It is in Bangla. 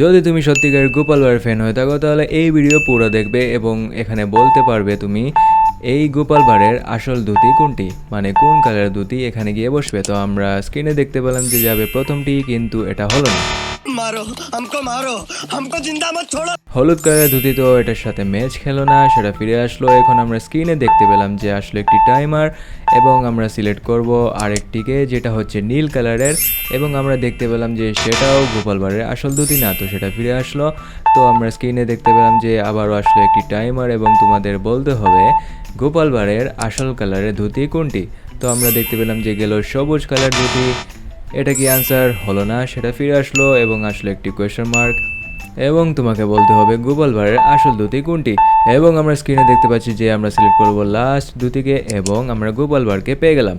যদি তুমি সত্যিকারের গোপাল ভাঁড়ের ফ্যান হয়ে থাকো, তাহলে এই ভিডিও পুরো দেখবে এবং এখানে বলতে পারবে তুমি, এই গোপাল ভাঁড়ের আসল ধুতি কোনটি? মানে কোন কালারের ধুতি এখানে গিয়ে বসবে? তো আমরা স্ক্রিনে দেখতে পেলাম যে যাবে প্রথমটি, কিন্তু এটা হলো না। মারো আমকো মারো আমকো জিন্দা মত ছোড়ো হলুদ কালারের ধুতি তো এটার সাথে ম্যাচ খেলো না, সেটা ফিরে আসলো। এখন আমরা স্ক্রিনে দেখতে পেলাম যে আসলো একটি টাইমার এবং আমরা সিলেক্ট করব আরেকটিকে, যেটা হচ্ছে নীল কালারের। এবং আমরা দেখতে পেলাম যে সেটাও গোপালবারের আসল ধুতি না, তো সেটা ফিরে আসলো। তো আমরা স্ক্রিনে দেখতে পেলাম যে আবারও আসলো একটি টাইমার এবং তোমাদের বলতে হবে গোপালবারের আসল কালারের ধুতি কোনটি? তো আমরা দেখতে পেলাম যে গেল সবুজ কালার ধুতি এটা কি আনসার হলো না? সেটা ফিরে আসলো এবং আসলো একটি কোয়েশ্চেন মার্ক এবং তোমাকে বলতে হবে গুগল বারের আসল দুটি কোনটি? এবং আমরা স্ক্রিনে দেখতে পাচ্ছি যে আমরা সিলেক্ট করব লাস্ট দুটিকে এবং আমরা গুগল বারকে পেয়ে গেলাম।